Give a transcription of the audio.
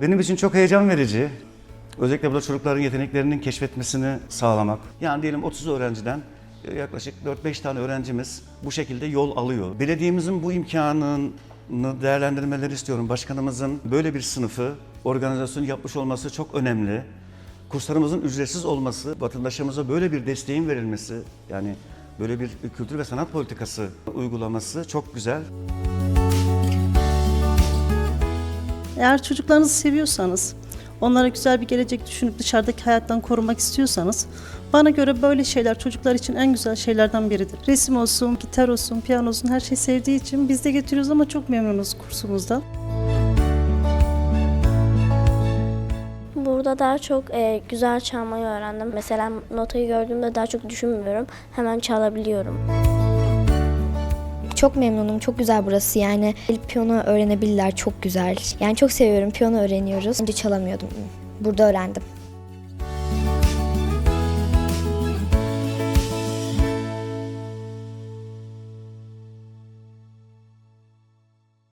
benim için çok heyecan verici. Özellikle burada çocukların yeteneklerinin keşfetmesini sağlamak. Yani diyelim 30 öğrenciden e, yaklaşık 4-5 tane öğrencimiz bu şekilde yol alıyor. Belediyemizin bu imkanını değerlendirmeleri istiyorum. Başkanımızın böyle bir sınıfı organizasyon yapmış olması çok önemli. Kurslarımızın ücretsiz olması, vatandaşımıza böyle bir desteğin verilmesi, yani böyle bir kültür ve sanat politikası uygulaması çok güzel. Eğer çocuklarınızı seviyorsanız, onlara güzel bir gelecek düşünüp dışarıdaki hayattan korumak istiyorsanız, bana göre böyle şeyler çocuklar için en güzel şeylerden biridir. Resim olsun, gitar olsun, piyano olsun her şey sevdiği için biz de getiriyoruz ama çok memnunuz kursumuzdan. Burada daha çok e, güzel çalmayı öğrendim. Mesela notayı gördüğümde daha çok düşünmüyorum. Hemen çalabiliyorum. Çok memnunum. Çok güzel burası yani. Piyano öğrenebilirler. Çok güzel. Yani çok seviyorum. Piyano öğreniyoruz. Önce çalamıyordum. Burada öğrendim.